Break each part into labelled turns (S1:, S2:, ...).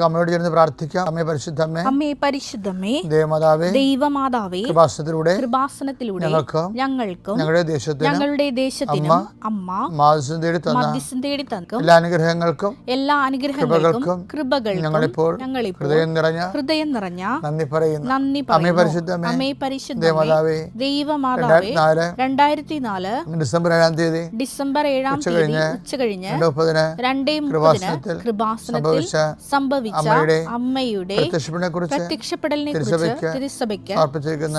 S1: അമ്മയോട് ചേർന്ന് പ്രാർത്ഥിക്കാം. അമ്മേ പരിശുദ്ധമ്മേ
S2: അമ്മേ പരിശുദ്ധമേ
S1: ദേവമാതാവേ
S2: ദൈവമാതാവേ
S1: കൃപാസനത്തിലൂടെ
S2: കൃപാസനത്തിലൂടെ
S1: ഞങ്ങൾക്ക്
S2: ഞങ്ങൾക്കും
S1: ഞങ്ങളുടെ ദേശത്തിന്
S2: ഞങ്ങളുടെ ദേശത്തിനും അമ്മ
S1: മാസം തേടി തന്ന
S2: മധ്യസ്ഥം തേടി തന്നും
S1: എല്ലാ അനുഗ്രഹങ്ങൾക്കും
S2: എല്ലാ അനുഗ്രഹങ്ങൾക്കും
S1: കൃപകൾക്കും
S2: കൃപകൾക്കും
S1: ഞങ്ങളിപ്പോൾ
S2: ഞങ്ങളിപ്പോൾ
S1: ഹൃദയം നിറഞ്ഞ
S2: ഹൃദയം നിറഞ്ഞ
S1: നന്ദി പറയുന്നു.
S2: നന്ദി
S1: അമ്മേ
S2: അമ്മേ പരിശുദ്ധമേ
S1: ദേവമാതാവേ
S2: ദൈവമാതാവേ രണ്ടായിരത്തി നാല്
S1: ഡിസംബർ ഏഴാം തീയതി
S2: ഡിസംബർ ഏഴാം തീയതി ഉച്ച കഴിഞ്ഞ്
S1: രണ്ട് മുപ്പതിന്
S2: രണ്ടേ മുപ്പതിന്
S1: കൃപാസനത്തിൽ
S2: കൃപാസനത്തിൽ
S1: സംഭവിച്ച
S2: സംഭവിച്ച
S1: അമ്മയുടെ
S2: പ്രത്യക്ഷപ്പെടലിനെ കുറിച്ച്
S1: തിരുസഭയ്ക്ക്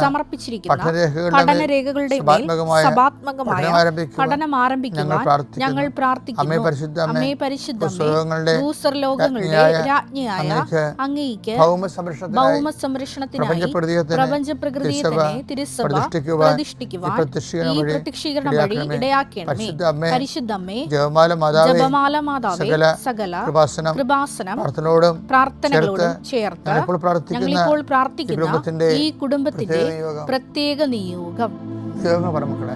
S2: സമർപ്പിച്ചിരിക്കുന്ന
S1: പഠനരേഖകളുടെ സഭാത്മകമായ പഠനം ആരംഭിക്കുവാൻ ഞങ്ങൾ പ്രാർത്ഥിക്കുന്നു. അമ്മേ പരിശുദ്ധ രാജ്ഞിയായ അങ്ങേക്ക് ഭൗമ സംരക്ഷണത്തിനായി
S2: പ്രപഞ്ച പ്രകൃതിയെ തന്നെ തിരുസഭ
S1: പ്രതിഷ്ഠിക്കുവാൻ ഈ പ്രത്യക്ഷീകരണം വഴി ഇടയാക്കണമേ.
S2: പരിശുദ്ധമ്മേ
S1: ജപമാല മാതാവേ സകല കൃപാസനം പ്രാർത്ഥനയോടും
S2: പ്രാർത്ഥനകളോടും ചേർത്ത്
S1: ഞങ്ങളിപ്പോൾ പ്രാർത്ഥിക്കുന്ന ഈ കുടുംബത്തിന്റെ പ്രത്യേക നിയോഗം. ദൈവങ്ങൾ പറമക്കളെ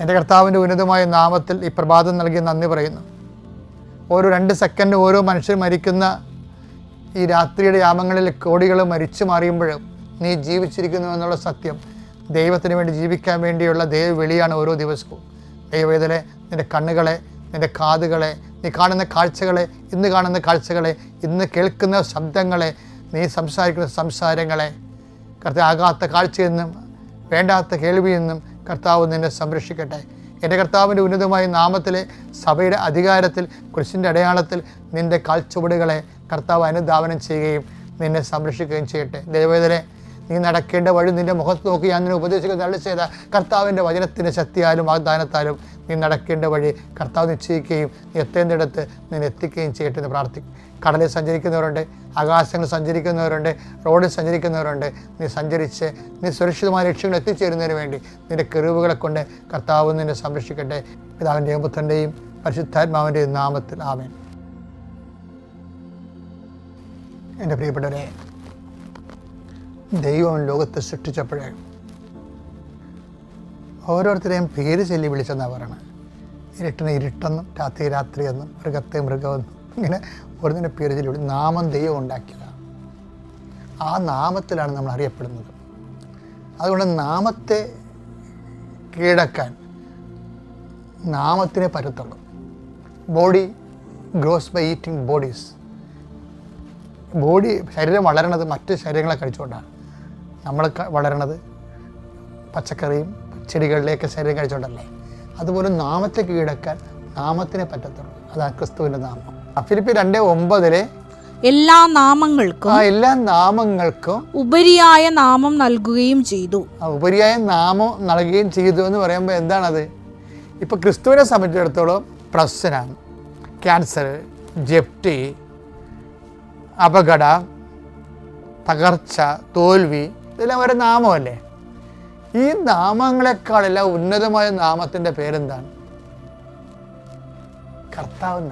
S1: എന്റെ കർത്താവിന്റെ ഉന്നതമായ നാമത്തിൽ ഈ പ്രഭാതം നൽകി നന്ദി പറയുന്നു. ഓരോ രണ്ട് സെക്കൻഡ് ഓരോ മനുഷ്യർ മരിക്കുന്ന ഈ രാത്രിയുടെ യാമങ്ങളിൽ കോടികൾ മരിച്ചു മാറിയുമ്പോഴും നീ ജീവിച്ചിരിക്കുന്നു എന്നുള്ള സത്യം ദൈവത്തിന് വേണ്ടി ജീവിക്കാൻ വേണ്ടിയുള്ള ദൈവ വെളിയാണ് ഓരോ ദിവസവും. ദൈവവേദനെ നിന്റെ കണ്ണുകളെ നിന്റെ കാതുകളെ നീ കാണുന്ന കാഴ്ചകളെ ഇന്ന് കാണുന്ന കാഴ്ചകളെ ഇന്ന് കേൾക്കുന്ന ശബ്ദങ്ങളെ നീ സംസാരിക്കുന്ന സംസാരങ്ങളെ കൃത്യമാകാത്ത കാഴ്ചയെന്നും വേണ്ടാത്ത കേൾവിയെന്നും കർത്താവ് നിന്നെ സംരക്ഷിക്കട്ടെ. എന്റെ കർത്താവിന്റെ ഉന്നതമായ നാമത്തിലെ സഭയുടെ അധികാരത്തിൽ കുരിശിന്റെ അടയാളത്തിൽ നിന്റെ കാൽച്ചുവടുകളെ കർത്താവ് അനുധാവനം ചെയ്യുകയും നിന്നെ സംരക്ഷിക്കുകയും ചെയ്യട്ടെ. ദൈവവേദനെ നീ നടക്കേണ്ട വഴി നിന്റെ മുഖത്ത് നോക്കി ഞാൻ നിന്നെ ഉപദേശിക്കുന്ന അരുളി ചെയ്ത കർത്താവിന്റെ വചനത്തിന്റെ ശക്തിയാലും വാഗ്ദാനത്താലും നീ നടക്കേണ്ട വഴി കർത്താവ് നിശ്ചയിക്കുകയും നീ എത്തേണ്ടിടത്ത് നിന്നെ എത്തിക്കുകയും ചെയ്യട്ടെ എന്ന് പ്രാർത്ഥിക്കും. കടലിൽ സഞ്ചരിക്കുന്നവരുണ്ട് ആകാശങ്ങളിൽ സഞ്ചരിക്കുന്നവരുണ്ട് റോഡിൽ സഞ്ചരിക്കുന്നവരുണ്ട്. നീ സഞ്ചരിച്ച് നീ സുരക്ഷിതമായ ലക്ഷ്യങ്ങൾ എത്തിച്ചേരുന്നതിന് വേണ്ടി നിന്റെ കെറിവുകളെ കൊണ്ട് കർത്താവ് നിന്നെ സംരക്ഷിക്കട്ടെ. പിതാവിന്റെയും പുത്രന്റെയും പരിശുദ്ധാത്മാവിന്റെയും നാമത്തിൽ ആമേൻ. എന്റെ പ്രിയപ്പെട്ടവരെ ദൈവം ലോകത്തെ സൃഷ്ടിച്ചപ്പോഴേ ഓരോരുത്തരെയും പേര് ചൊല്ലി വിളിച്ചെന്നാണ് പറയണത് ഇരുട്ടിനെ ഇരുട്ടെന്നും രാത്രി രാത്രി എന്നും മൃഗത്തെ മൃഗമെന്നും. ഇങ്ങനെ ഓരോന്നിന്റെ പേര് ചൊല്ലി വിളി നാമം ദൈവം ഉണ്ടാക്കിയതാണ് ആ നാമത്തിലാണ് നമ്മൾ അറിയപ്പെടുന്നത്. അതുകൊണ്ട് നാമത്തെ കീഴടക്കാൻ നാമത്തിനെ പറ്റത്തുള്ളൂ. Body grows by eating bodies. Body ശരീരം വളരണത് മറ്റ് ശരീരങ്ങളെ കഴിച്ചുകൊണ്ടാണ്. നമ്മൾ വളരണത് പച്ചക്കറിയും ചെടികളിലേക്ക് ശരീരം കഴിച്ചുകൊണ്ടല്ലേ അതുപോലെ നാമത്തെ കീഴടക്കാൻ നാമത്തിനെ പറ്റത്തുള്ളൂ. അതാണ് ക്രിസ്തുവിന്റെ നാമം. ഫിലിപ്പി രണ്ട് ഒമ്പതിലെ
S2: എല്ലാ നാമങ്ങൾക്കും
S1: ആ എല്ലാ നാമങ്ങൾക്കും
S2: ഉപരിയായ നാമം നൽകുകയും ചെയ്തു.
S1: ആ ഉപരിയായ നാമം നൽകുകയും ചെയ്തു എന്ന് പറയുമ്പോൾ എന്താണത്? ഇപ്പോൾ ക്രിസ്തുവിനെ സംബന്ധിച്ചിടത്തോളം പ്രശ്നം ക്യാൻസർ ജപ്തി അപകട തകർച്ച തോൽവി ഇതെല്ലാം ഒരു നാമമല്ലേ? ഈ നാമങ്ങളെക്കാളെല്ലാം ഉന്നതമായ നാമത്തിന്റെ പേരെന്താണ്? കർത്താവ്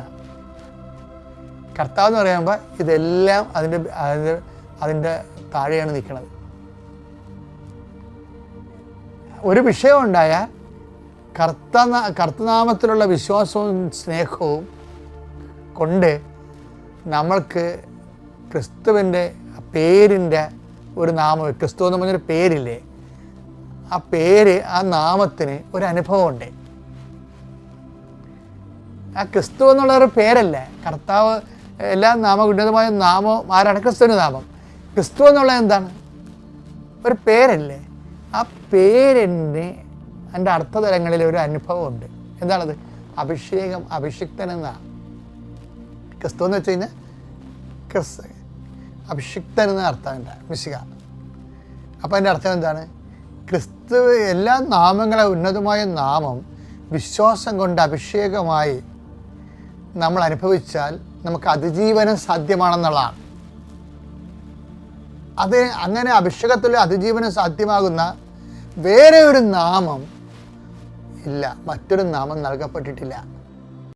S1: കർത്താവ് എന്ന് പറയുമ്പോൾ ഇതെല്ലാം അതിന്റെ അതിന്റെ അതിന്റെ താഴെയാണ് നിൽക്കുന്നത്. ഒരു വിഷയം ഉണ്ടായാൽ കർത്ത കർത്തനാമത്തിലുള്ള വിശ്വാസവും സ്നേഹവും കൊണ്ട് നമ്മൾക്ക് ക്രിസ്തുവിന്റെ പേരിന്റെ ഒരു നാമം ക്രിസ്തു എന്ന് പറഞ്ഞൊരു പേരില്ലേ? ആ പേര് ആ നാമത്തിന് ഒരു അനുഭവമുണ്ട്. ആ ക്രിസ്തു എന്നുള്ള ഒരു പേരല്ല? കർത്താവ് എല്ലാ നാമ ഉന്നതമായ നാമം ആരാണ്? ക്രിസ്തുവിന്റെ നാമം. ക്രിസ്തു എന്നുള്ളത് എന്താണ്? ഒരു പേരല്ലേ? ആ പേരിന് എന്റെ അർത്ഥതലങ്ങളിൽ ഒരു അനുഭവമുണ്ട്. എന്താണത്? അഭിഷേകം അഭിഷിക്തൻ എന്നാണ്. ക്രിസ്തു എന്ന് വെച്ച് കഴിഞ്ഞാൽ ക്രിസ് അഭിഷിക്തൻ എന്ന അർത്ഥമുണ്ട് മിശിക. അപ്പോൾ അതിന്റെ അർത്ഥം എന്താണ്? ക്രിസ്തു എല്ലാ നാമങ്ങളെ ഉന്നതമായ നാമം വിശ്വാസം കൊണ്ട് അഭിഷേകമായി നമ്മൾ അനുഭവിച്ചാൽ നമുക്ക് അതിജീവനം സാധ്യമാണെന്നുള്ളതാണ്. അത് അങ്ങനെ അഭിഷേകത്തിൽ അതിജീവനം സാധ്യമാകുന്ന വേറെ ഒരു നാമം ഇല്ല. മറ്റൊരു നാമം നൽകപ്പെട്ടിട്ടില്ല.